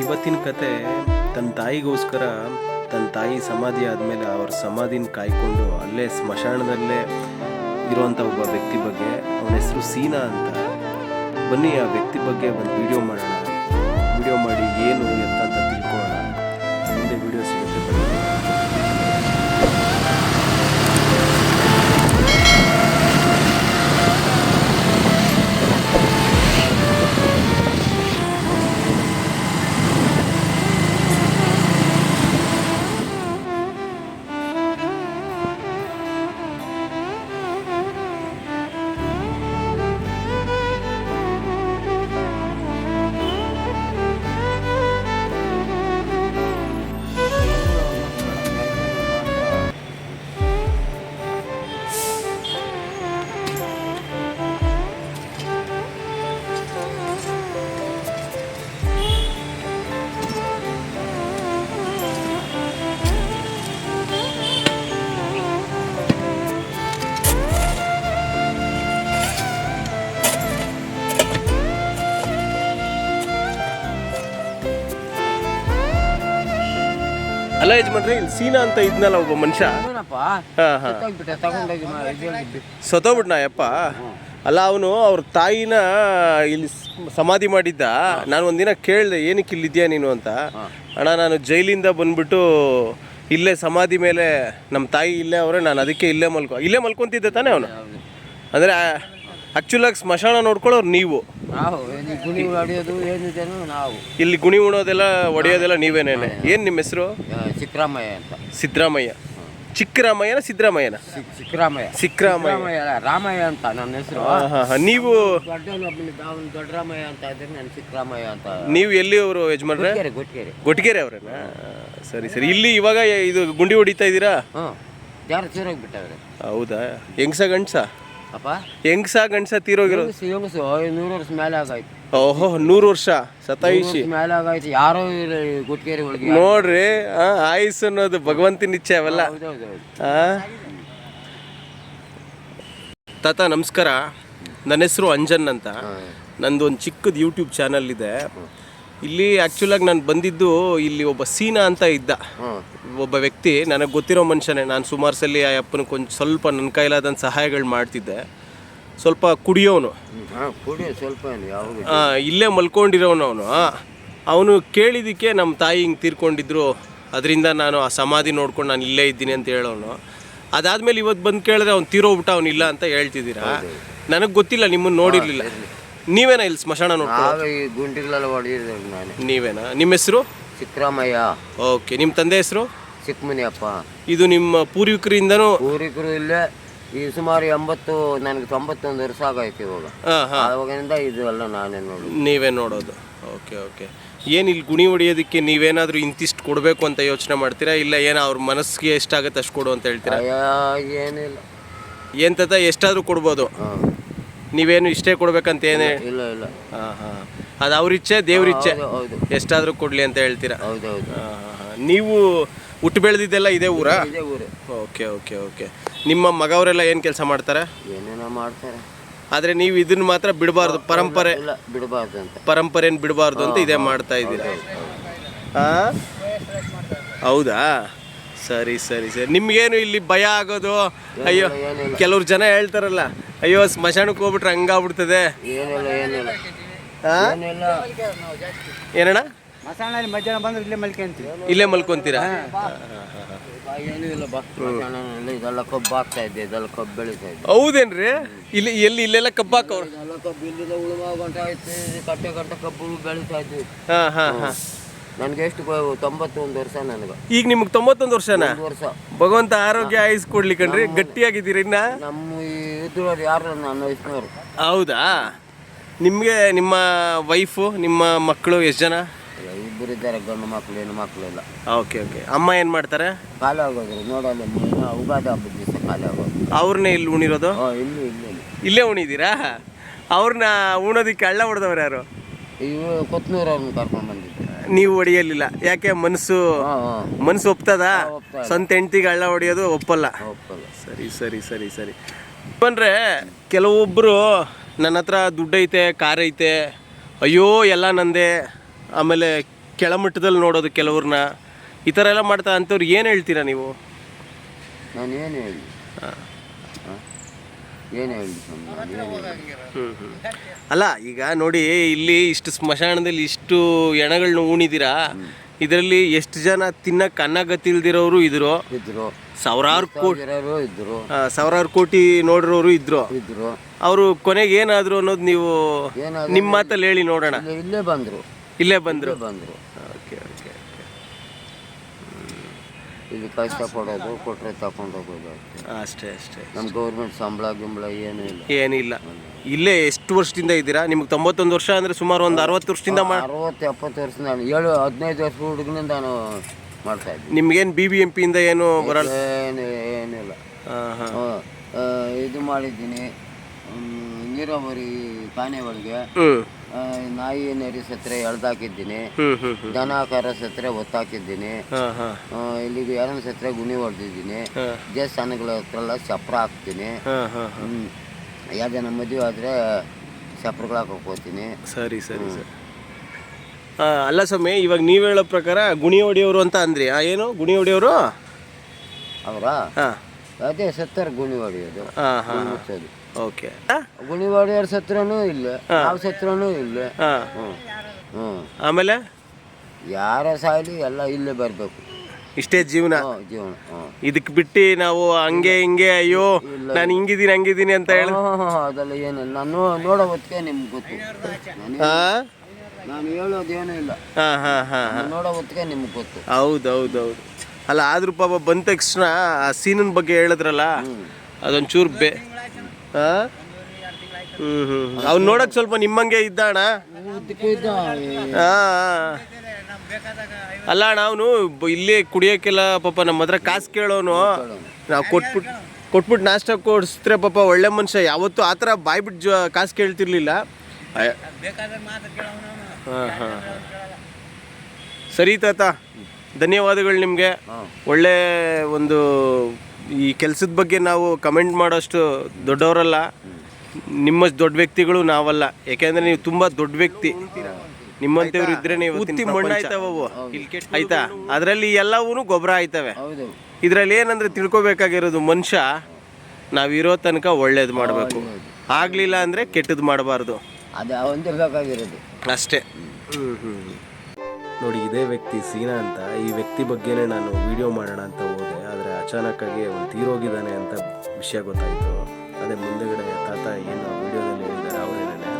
ಇವತ್ತಿನ ಕತೆ ತನ್ನ ತಾಯಿಗೋಸ್ಕರ, ತನ್ನ ತಾಯಿ ಸಮಾಧಿ ಆದಮೇಲೆ ಅವ್ರ ಸಮಾಧಿನ ಕಾಯ್ಕೊಂಡು ಅಲ್ಲೇ ಸ್ಮಶಾನದಲ್ಲೇ ಇರುವಂಥ ಒಬ್ಬ ವ್ಯಕ್ತಿ ಬಗ್ಗೆ, ಅವನ ಹೆಸರು ಸೀನಾ ಅಂತ. ಬನ್ನಿ ಆ ವ್ಯಕ್ತಿ ಬಗ್ಗೆ ಒಂದು ವಿಡಿಯೋ ಮಾಡೋಣ. ವಿಡಿಯೋ ಮಾಡಿ ಏನು ಎತ್ತ ಅಲ್ಲ ಯಜಮಾನ್ರಿ ಇಲ್ಲಿ ಸೀನಾ ಅಂತ ಇದ್ನಲ್ಲ ಒಬ್ಬ ಮನುಷ್ಯ. ಸತ್ತೋಗ್ಬಿಟ್ನ ಯಪ್ಪ? ಅಲ್ಲ ಅವನು ಅವ್ರ ತಾಯಿನ ಇಲ್ಲಿ ಸಮಾಧಿ ಮಾಡಿದ್ದ. ನಾನು ಒಂದಿನ ಕೇಳಿದೆ ಏನಕ್ಕೆ ಇಲ್ಲಿದ್ಯಾ ನೀನು ಅಂತ? ಅಣ್ಣ ನಾನು ಜೈಲಿಂದ ಬಂದ್ಬಿಟ್ಟು ಇಲ್ಲೇ ಸಮಾಧಿ ಮೇಲೆ ನಮ್ಮ ತಾಯಿ ಇಲ್ಲೇ ಅವರೇ ನಾನು ಅದಕ್ಕೆ ಇಲ್ಲೇ ಮಲ್ಕೊ ಇಲ್ಲೇ ಮಲ್ಕೊಂತಿದ್ದೆ ತಾನೇ ಅವನು. ಅಂದರೆ ಆ್ಯಕ್ಚುಲಾಗಿ ಸ್ಮಶಾನ ನೋಡ್ಕೊಳ್ಳೋರು ನೀವು. ನಾವು ಏನು ಗುಣಿ ಹೊಡೆಯೋದು ಏನಿದೇನೋ ನಾವು. ಇಲ್ಲಿ ಗುಣಿ ಉಣೋದೆಲ್ಲ ಒಡೆಯೋದೆಲ್ಲ ನೀವೇನೇನೆ? ಏನು ನಿಮ್ಮ ಹೆಸರು? ಸಿದ್ದರಾಮಯ್ಯ ಅಂತ. ಸಿದ್ದರಾಮಯ್ಯ. ಚಿಕ್ಕರಾಮಯ್ಯನ ಸಿದ್ದರಾಮಯ್ಯನ? ಸಿಕ್- ಸಿಕ್ಕರಾಮಯ್ಯ. ಸಿಕ್ಕರಾಮಯ್ಯ. ಅಲ್ಲ, ರಾಮಯ್ಯ ಅಂತ ನನ್ನ ಹೆಸರು. ನೀವು ದೊಡ್ಡವನೊಬ್ಬನಿದ್ದ ಅವನು ದೊಡ್ಡರಾಮಯ್ಯ ಅಂತ ಇದ್ರೆ ನಾನು ಸಿಕ್ಕರಾಮಯ್ಯ ಅಂತ. ನೀವು ಎಲ್ಲಿ ಅವರು ಯಜಮಾನ್ರೆ? ಗೊಟ್ಟಿಗೆರೆ ಗೊಟ್ಟಿಗೆರೆ. ಗೊಟ್ಟಿಗೆರೆ ಅವರೇನಾ? ಸರಿ ಸರಿ. ಇಲ್ಲಿ ಇವಾಗ ಇದು ಗುಂಡಿ ಹೊಡಿತಾ ಇದ್ದೀರಾ? ಹ್ಞೂ ಯಾರು ಹೌದಾ? ಹೆಂಗ್ಸ ಗಂಡ್ಸ? ಹೆಂಗ್ಸ ಗಂಡ್ಸ ತೀರೋಗಿರೋ ಹೆಂಗಸು ನೂರು ವರ್ಷ ಮೇಲೆ ಆಗಾಯ್ತು. ಓಹೋ ನೂರು ವರ್ಷ ವರ್ಷ ಮೇಲೆ ಆಗಾಯ್ತು. ಯಾರೋ ಗುಟ್ಕೇರಿ ಒಳಗೆ ನೋಡ್ರಿ ಆ, ಆಯುಸ್ಸು ಅನ್ನೋದು ಭಗವಂತನ ಇಚ್ಛೆ ಅವೆಲ್ಲ? ತಾತ ನಮಸ್ಕಾರ. ನನ್ನ ಹೆಸರು ಅಂಜನ್ ಅಂತ. ನಂದು ಒಂದು ಚಿಕ್ಕದು ಯೂಟ್ಯೂಬ್ ಚಾನಲ್ ಇದೆ. ಇಲ್ಲಿ ಆ್ಯಕ್ಚುಲಾಗಿ ನಾನು ಬಂದಿದ್ದು ಇಲ್ಲಿ ಒಬ್ಬ ಸೀನಾ ಅಂತ ಇದ್ದ. ಒಬ್ಬ ವ್ಯಕ್ತಿ ನನಗೆ ಗೊತ್ತಿರೋ ಮನುಷ್ಯನೇ. ನಾನು ಸುಮಾರು ಸಲ ಆ ಅಪ್ಪನ ಕೊಂಚ ಸ್ವಲ್ಪ ನನ್ನ ಕೈಲಾದಂಥ ಸಹಾಯಗಳು ಮಾಡ್ತಿದ್ದೆ. ಸ್ವಲ್ಪ ಕುಡಿಯೋನು. ಹಾಂ ಆ, ಇಲ್ಲೇ ಮಲ್ಕೊಂಡಿರೋನು ಅವನು. ಅವನು ಕೇಳಿದ್ದಕ್ಕೆ ನಮ್ಮ ತಾಯಿ ಹಿಂಗೆ ತೀರ್ಕೊಂಡಿದ್ರು. ಅದರಿಂದ ನಾನು ಆ ಸಮಾಧಿ ನೋಡ್ಕೊಂಡು ನಾನು ಇಲ್ಲೇ ಇದ್ದೀನಿ ಅಂತ ಹೇಳೋನು. ಅದಾದ್ಮೇಲೆ ಇವತ್ತು ಬಂದು ಕೇಳಿದ್ರೆ ಅವ್ನು ತೀರೋಗ್ಬಿಟ್ಟ ಅವ್ನು ಇಲ್ಲ ಅಂತ ಹೇಳ್ತಿದ್ದೀರಾ? ನನಗೆ ಗೊತ್ತಿಲ್ಲ ನಿಮ್ಮನ್ನು ನೋಡಿರ್ಲಿಲ್ಲ. ನೀವೇನಾ ಇಲ್ಲಿ ಸ್ಮಶಾನ ನೋಡ್ಕೊ ನಾವೇ ಈ ಗುಂಡಿಗಳೆಲ್ಲ ಹೊಡೆಯಿದ್ರು ನಾನೇ. ನೀವೇನಾ? ನಿಮ್ಮ ಹೆಸರು? ಸಿಕ್ರಾಮಯ್ಯ. ಓಕೆ ನಿಮ್ಮ ತಂದೆ ಹೆಸರು? ಚಿಕ್ಕಮುನಿಯಪ್ಪ. ಇದು ನಿಮ್ಮ ಪೂರ್ವಿಕರಿಂದನೂ? ಪೂರ್ವಿಕರು ಇಲ್ಲೇ ಈ ಸುಮಾರು ಎಂಬತ್ತು ನನಗೆ ತೊಂಬತ್ತೊಂದು ವರ್ಷ ಆಗೈತಿ ಇವಾಗ. ಹಾಂ ಹಾಂ. ಆವಾಗಿನಿಂದ ಇದು ಎಲ್ಲ ನಾನೇ ನೋಡಿ ನೀವೇ ನೋಡೋದು. Okay okay. ಏನು ಇಲ್ಲಿ ಗುಣಿ ಹೊಡಿಯೋದಕ್ಕೆ ನೀವೇನಾದರೂ ಇಂತಿಷ್ಟು ಕೊಡಬೇಕು ಅಂತ ಯೋಚನೆ ಮಾಡ್ತೀರಾ? ಇಲ್ಲ ಏನೋ ಅವ್ರ ಮನಸ್ಸಿಗೆ ಎಷ್ಟಾಗುತ್ತೆ ಅಷ್ಟು ಕೊಡು ಅಂತ ಹೇಳ್ತೀರಾ? ಅಯ್ಯ ಏನಿಲ್ಲ. ಏನು ತಾತ ಎಷ್ಟಾದರೂ ಕೊಡ್ಬೋದು. ಹಾಂ. ನೀವೇನು ಇಷ್ಟೇ ಕೊಡ್ಬೇಕಂತ ಏನೇ ಇಲ್ಲ ಇಲ್ಲ. ಹಾಂ ಹಾಂ. ಅದು ಅವ್ರ ಇಚ್ಛೆ ದೇವ್ರ ಇಚ್ಛೆ ಹೌದು ಹೌದು. ಎಷ್ಟಾದರೂ ಕೊಡಲಿ ಅಂತ ಹೇಳ್ತೀರಾ? ಹೌದೌದು ಹಾಂ ಹಾಂ ಹಾಂ. ನೀವು ಹುಟ್ಟು ಬೆಳೆದಿದ್ದೆಲ್ಲ ಇದೇ ಊರಾ? ಇದೇ ಊರು. Okay okay okay. ನಿಮ್ಮ ಮಗವರೆಲ್ಲ ಏನು ಕೆಲಸ ಮಾಡ್ತಾರೆ? ಏನೇನೋ ಮಾಡ್ತಾರೆ. ಆದರೆ ನೀವು ಇದನ್ನ ಮಾತ್ರ ಬಿಡಬಾರ್ದು ಪರಂಪರೆ. ಇಲ್ಲ ಬಿಡಬಾರ್ದು ಅಂತ. ಪರಂಪರೆಯನ್ನು ಬಿಡಬಾರ್ದು ಅಂತ ಇದೇ ಮಾಡ್ತಾ ಇದ್ದೀರಾ? ಆ? ಹೌದಾ? ಸರಿ ಸರಿ ಸರಿ. ನಿಮ್ಗೇನು ಇಲ್ಲಿ ಭಯ ಆಗೋದು? ಅಯ್ಯೋ ಏನಿಲ್ಲ. ಕೆಲವ್ರು ಜನ ಹೇಳ್ತಾರಲ್ಲ ಅಯ್ಯೋ ಸ್ಮಶಾನಕ್ಕೆ ಹೋಗ್ಬಿಟ್ರೆ ಹಂಗಾಗ್ಬಿಡ್ತದೆ. ಏನಣ್ಣ? ಮಧ್ಯಾಹ್ನ ಬಂದ್ರೆ ಇಲ್ಲೇ ಮಲ್ಕೊಂತೀವಿ. ಇಲ್ಲೇ ಮಲ್ಕೊಂತೀರಾ? ಇದೆಲ್ಲ ಕಬ್ಬು ಹಾಕ್ತಾ ಇದ್ದೆ ಇದೆಲ್ಲ ಕಬ್ಬು ಬೆಳೀತಾ ಇದ್ದೆ. ಹೌದೇನ್ರಿ? ಇಲ್ಲಿ ಎಲ್ಲಿ ಇಲ್ಲೆಲ್ಲ ಕಬ್ಬಾಕವ್ರು ಇದೆಲ್ಲ ಕಬ್ಬು ಇಲ್ಲಿಂದ ಉಳುಮ ಗಂಟೆ ಆಯ್ತು ಕಟ್ಟೆ ಗಂಟೆ ಕಬ್ಬು ಬೆಳೀತಾ ಇದ್ವಿ. ಹಾಂ ಹಾಂ ಹಾಂ. ನನಗೆ ಎಷ್ಟು ತೊಂಬತ್ತೊಂದು ವರ್ಷ ನನಗೆ. ಈಗ ನಿಮ್ಗೆ ತೊಂಬತ್ತೊಂದು ವರ್ಷನಾ? ವರ್ಷ. ಭಗವಂತ ಆರೋಗ್ಯ ಆಯುಸ್ ಕೊಡ್ಲಿ ಕಣ್ರಿ ಗಟ್ಟಿಯಾಗಿದ್ದೀರಿ ಇನ್ನ? ನಮ್ಮ ಈ ಯಾರು ನನ್ನ ವಯಸ್ಸಿನವ್ರು? ಹೌದಾ? ನಿಮಗೆ ನಿಮ್ಮ ವೈಫು ನಿಮ್ಮ ಮಕ್ಕಳು ಎಷ್ಟು ಜನ? ಇಬ್ಬರು ಇದ್ದಾರೆ ಗಂಡು ಮಕ್ಕಳು ಹೆಣ್ಣು ಮಕ್ಕಳು ಇಲ್ಲ ಓಕೆ ಓಕೆ ಅಮ್ಮ ಏನು ಮಾಡ್ತಾರೆ? ಖಾಲಿ ಆಗೋದು ನೋಡಲ್ಲ ಮೊನ್ನೆ ಉಗಾದಿ ಹಬ್ಬದ ದಿವಸ ಖಾಲಿ ಆಗೋದು ಅವ್ರನ್ನೇ ಇಲ್ಲಿ ಉಣಿರೋದು? ಇಲ್ಲ ಇಲ್ಲಿ ಇಲ್ಲಿ. ಇಲ್ಲಿ. ಉಣಿದ್ದೀರಾ ಅವ್ರನ್ನ ಉಣೋದಕ್ಕೆ ಹಳ್ಳ ಹೊಡೆದವ್ರು ಯಾರು? ಇವು ಕೊತ್ನೂರು ಅವ್ರನ್ನ ಕರ್ಕೊಂಡು ಬಂದಿದ್ದೆ ನೀವು ಹೊಡಿಯಲಿಲ್ಲ ಯಾಕೆ ಮನಸ್ಸು ಮನಸ್ಸು ಒಪ್ತದ? ಸ್ವಂತ ಹೆಂಡ್ತಿಗೆ ಹಳ್ಳ ಹೊಡಿಯೋದು ಒಪ್ಪಲ್ಲ. ಒಪ್ಪಲ್ಲ. ಸರಿ ಸರಿ ಸರಿ ಸರಿ. ಬಂದ್ರೆ ಕೆಲವೊಬ್ಬರು ನನ್ನ ಹತ್ರ ದುಡ್ಡೈತೆ ಐತೆ ಕಾರ್ ಐತೆ ಅಯ್ಯೋ ಎಲ್ಲ ನಂದೆ ಆಮೇಲೆ ಕೆಳಮಟ್ಟದಲ್ಲಿ ನೋಡೋದು ಕೆಲವ್ರನ್ನ ಈ ಥರ ಎಲ್ಲ ಮಾಡ್ತಾ ಅಂಥವ್ರು ಏನು ಹೇಳ್ತೀರಾ ನೀವು? ನಾನು ಏನು ಹೇಳಿ? ಏನು ಅಲ್ಲ ಈಗ ನೋಡಿ ಇಲ್ಲಿ ಇಷ್ಟು ಸ್ಮಶಾನದಲ್ಲಿ ಇಷ್ಟು ಎಣಗಳನ್ನ ಉಣಿದಿರಾ ಇದರಲ್ಲಿ ಎಷ್ಟು ಜನ ತಿನ್ನಕ್ಕೆ ಅನ್ನ ಗತಿಲ್ದಿರೋರು ಇದ್ರು. ಇದ್ರು. ಸಾವಿರಾರು ಕೋಟಿ ಇರೋರು ಇದ್ರು. ಸಾವಿರಾರು ಕೋಟಿ ನೋಡಿರೋರು ಇದ್ರು. ಇದ್ರು. ಅವರು ಕೊನೆಗೆ ಏನಾದ್ರು ಅನ್ನೋದು ನೀವು ಏನಾದ್ರು ನಿಮ್ಮ ಮಾತಲ್ಲಿ ಹೇಳಿ ನೋಡೋಣ. ಇಲ್ಲೇ ಬಂದ್ರು. ಇಲ್ಲೇ ಬಂದ್ರು. ಬಂದರು ಓಕೆ ಓಕೆ ಇಲ್ಲಿ ಕಷ್ಟ ಪಡೋದು ಕೊಟ್ಟರೆ ತಗೊಂಡು ಹೋಗೋದು ಅಷ್ಟೇ. ಅಷ್ಟೇ ಅಷ್ಟೇ. ನಮ್ಮ ಗೌರ್ಮೆಂಟ್ ಸಂಬಳ ಗಿಂಬಳ ಏನೂ ಇಲ್ಲ. ಏನಿಲ್ಲ. ಇಲ್ಲೇ ಎಷ್ಟು ವರ್ಷದಿಂದ ಇದ್ದೀರಾ? ನಿಮ್ಗೆ ತೊಂಬತ್ತೊಂದು ವರ್ಷ ಅಂದರೆ ಸುಮಾರು ಒಂದು ಅರವತ್ತು ವರ್ಷದಿಂದ ಮಾ ಅರವತ್ತು ಎಪ್ಪತ್ತು ವರ್ಷ ನಾನು ಏಳು ಹದಿನೈದು ವರ್ಷ ಹುಡುಗನಿಂದ ನಾನು ಮಾಡ್ತಾ ಇದ್ದೀನಿ. ನಿಮ್ಗೇನು ಬಿ ಬಿ ಎಂ ಪಿಯಿಂದ ಏನು ಬರಲ್ಲ? ಏನು ಏನಿಲ್ಲ. ಹಾಂ ಹಾಂ. ಆ, ಇದು ಮಾಡಿದ್ದೀನಿ. ನೀರಾವರಿ ಕಾಣೆ ಒಳಗೆ ನಾಯಿ ನೆರಿ ಸತ್ರೆ ಎಳ್ದಾಕಿದ್ದೀನಿ. ದನ ಕರ ಸತ್ರೆ ಒತ್ತಾಕಿದ್ದೀನಿ ಇಲ್ಲಿಗೆ ಎರಡನ ಸತ್ರೆ ಗುಣಿ ಹೊಡೆದಿದ್ದೀನಿ. ದೇವಸ್ಥಾನಗಳ ಹತ್ರ ಎಲ್ಲ ಚಪ್ರ ಹಾಕ್ತೀನಿ. ಯಾವ್ದಾನ ಮದುವೆ ಆದರೆ ಚಪ್ರಗಳು ಹಾಕೋತೀನಿ ಸರಿ ಸರಿ ಸರ್. ಅಲ್ಲ ಸ್ವಾಮಿ ಇವಾಗ ನೀವು ಹೇಳೋ ಪ್ರಕಾರ ಗುಣಿ ಹೊಡೆಯೋರು ಅಂತ ಅಂದ್ರಿ. ಏನು? ಗುಣಿ ಹೊಡೆಯೋರು? ಅವರ? ಹಾಂ. ಅದೇ ಸತ್ತರ ಗುಣಿ ಹೊಡೆಯೋದು. ಹಾಂ ಹಾಂ. ಗುಣಿ ಮುಚ್ಚೋದು. ಓಕೆ. ಗುಣಿ ಹೊಡೆಯೋರು ಸತ್ರನೂ ಇಲ್ಲ. ನಾವು ಸತ್ರನೂ ಇಲ್ಲ. ಹಾಂ. ಹ್ಞೂ ಹ್ಞೂ ಆಮೇಲೆ? ಯಾರ ಸಾಯಲಿ ಎಲ್ಲ ಇಲ್ಲೇ ಬರಬೇಕು. ಇಷ್ಟೇ ಜೀವನ? ಜೀವನ ಹ್ಞೂ ಇದಕ್ಕೆ ಬಿಟ್ಟು ನಾವು ಹಂಗೆ ಹಿಂಗೆ ಅಯ್ಯೋ ನಾನು ಹಿಂಗಿದ್ದೀನಿ ಹಂಗಿದ್ದೀನಿ ಅಂತ ಹೇಳಿ? ಅದೆಲ್ಲ ಏನಿಲ್ಲ. ನಾನು ನೋಡೋ ಹೊತ್ತಿಗೆ ನಿಮ್ಗೆ ಗೊತ್ತು. ನಾನು ಹಾಂ? ನಾನು ಹೇಳೋದೇನೂ ಇಲ್ಲ. ಹಾಂ ಹಾಂ ಹಾಂ ನೋಡೋ ಹೊತ್ತಿಗೆ ನಿಮ್ಗೆ ಗೊತ್ತು. ಹೌದು ಹೌದು ಹೌದು ಅಲ್ಲ ಆದ್ರೂ ಪಾಪ ಬಂದ ತಕ್ಷಣ ಆ ಸೀನಿನ ಬಗ್ಗೆ ಹೇಳಿದ್ರಲ್ಲ ಅದೊಂಚೂರು ಬೇ ಹಾಂ ಹ್ಞೂ ಹ್ಞೂ ಅವ್ನು ನೋಡಕ್ಕೆ ಸ್ವಲ್ಪ ನಿಮ್ಮಂಗೆ ಇದ್ದ ಅಣ್ಣ ಹಾಂ ಅಲ್ಲ ಅಣ್ಣ ಅವನು ಇಲ್ಲಿ ಕುಡಿಯೋಕ್ಕೆಲ್ಲ ಪಾಪ ನಮ್ಮ ಹತ್ರ ಕಾಸು ಕೇಳೋನು. ನಾವು ಕೊಟ್ಬಿಟ್ಟು ಕೊಟ್ಬಿಟ್ಟು ನಾಷ್ಟ ಕೊಡಿಸಿದ್ರೆ ಪಾಪ ಒಳ್ಳೆ ಮನುಷ್ಯ. ಯಾವತ್ತೂ ಆ ಥರ ಬಾಯ್ಬಿಟ್ಟು ಜ ಕಾಸು ಕೇಳ್ತಿರ್ಲಿಲ್ಲ. ಹಾಂ ಹಾಂ. ಸರಿ ತಾತ. ಧನ್ಯವಾದಗಳು ನಿಮಗೆ. ಒಳ್ಳೆ ಒಂದು ಈ ಕೆಲಸದ ಬಗ್ಗೆ ನಾವು ಕಮೆಂಟ್ ಮಾಡೋಷ್ಟು ದೊಡ್ಡವರಲ್ಲ. ನಿಮ್ಮ ದೊಡ್ಡ ವ್ಯಕ್ತಿಗಳು ನಾವಲ್ಲ. ಯಾಕೆಂದ್ರೆ ನೀವು ತುಂಬಾ ದೊಡ್ಡ ವ್ಯಕ್ತಿ. ನಿಮ್ಮಂತವ್ರು ಇದ್ರೆ ನೀವು ಉತ್ತಿ ಮಣ್ಣು ಆಯ್ತಾವು ಆಯ್ತಾ? ಅದರಲ್ಲಿ ಎಲ್ಲವೂ ಗೊಬ್ಬರ ಆಯ್ತವೆ. ಇದರಲ್ಲಿ ಏನಂದ್ರೆ ತಿಳ್ಕೊಬೇಕಾಗಿರೋದು ಮನುಷ್ಯ ನಾವಿರೋ ತನಕ ಒಳ್ಳೇದು ಮಾಡಬೇಕು. ಆಗ್ಲಿಲ್ಲ ಅಂದ್ರೆ ಕೆಟ್ಟದ್ದು ಮಾಡಬಾರ್ದು. ಅಷ್ಟೇ. ನೋಡಿ ಇದೇ ವ್ಯಕ್ತಿ ಸೀನಾ ಅಂತ. ಈ ವ್ಯಕ್ತಿ ಬಗ್ಗೆನೇ ನಾನು ವಿಡಿಯೋ ಮಾಡೋಣ ಅಂತ ಅಚಾನಕ್ಕಾಗಿ ಅವನು ತೀರೋಗಿದ್ದಾನೆ ಅಂತ ವಿಷಯ ಗೊತ್ತಾಯಿತು. ಅದೇ ಮುಂದೆಗಡೆ ತಾತ ಏನು ವಿಡಿಯೋದಲ್ಲಿ ಹೇಳಿದ್ದಾರೆ ಅವರೇನೇ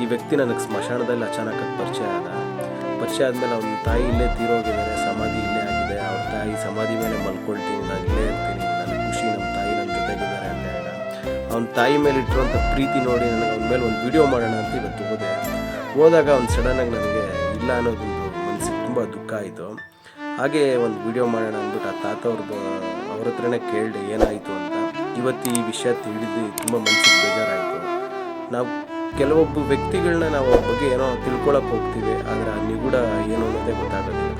ಈ ವ್ಯಕ್ತಿ ನನಗೆ ಸ್ಮಶಾನದಲ್ಲಿ ಅಚಾನಕ್ಕಾಗಿ ಪರಿಚಯ ಆದ. ಪರಿಚಯ ಆದಮೇಲೆ ಅವನ ತಾಯಿ ಇಲ್ಲೇ ತೀರೋಗಿದ್ದಾರೆ, ಸಮಾಧಿ ಇಲ್ಲೇ ಆಗಿದೆ. ಅವ್ರ ತಾಯಿ ಸಮಾಧಿ ಮೇಲೆ ಮಲ್ಕೊಳ್ತೀನಿ, ನಾನು ಇಲ್ಲೇ ಇರ್ತೀನಿ, ನನಗೆ ಖುಷಿ, ನಮ್ಮ ತಾಯಿ ನನ್ನ ಜೊತೆಗಿದ್ದಾರೆ ಅಂತ ಹೇಳ ಅವನ ತಾಯಿ ಮೇಲೆ ಇಟ್ಟಿರುವಂಥ ಪ್ರೀತಿ ನೋಡಿ ನನಗೆ ಅವನ ಮೇಲೆ ಒಂದು ವಿಡಿಯೋ ಮಾಡೋಣ ಅಂತ ಇವತ್ತು ಹೋದೆ. ಹೋದಾಗ ಅವ್ನು ಸಡನ್ನಾಗಿ ನನಗೆ ಇಲ್ಲ ಅನ್ನೋದೊಂದು ಮನಸ್ಸಿಗೆ ತುಂಬ ದುಃಖ ಆಯಿತು. ಹಾಗೆ ಒಂದು ವಿಡಿಯೋ ಮಾಡೋಣ ಅಂದ್ಬಿಟ್ಟು ಆ ತಾತ ಅವ್ರದ್ದು ಅವ್ರ ಹತ್ರನೇ ಕೇಳಿದೆ ಏನಾಯಿತು ಅಂತ. ಇವತ್ತು ಈ ವಿಷಯ ತಿಳಿದು ತುಂಬ ಮನಸ್ಸಿಗೆ ಬೇಜಾರಾಯಿತು. ನಾವು ಕೆಲವೊಬ್ಬ ವ್ಯಕ್ತಿಗಳನ್ನ ನಾವು ಬಗ್ಗೆ ಏನೋ ತಿಳ್ಕೊಳಕ್ಕೆ ಹೋಗ್ತೀವಿ, ಆದರೆ ಅಲ್ಲಿ ನಿಗೂಢ ಏನು ಅನ್ನೋದೇ ಗೊತ್ತಾಗೋದಿಲ್ಲ.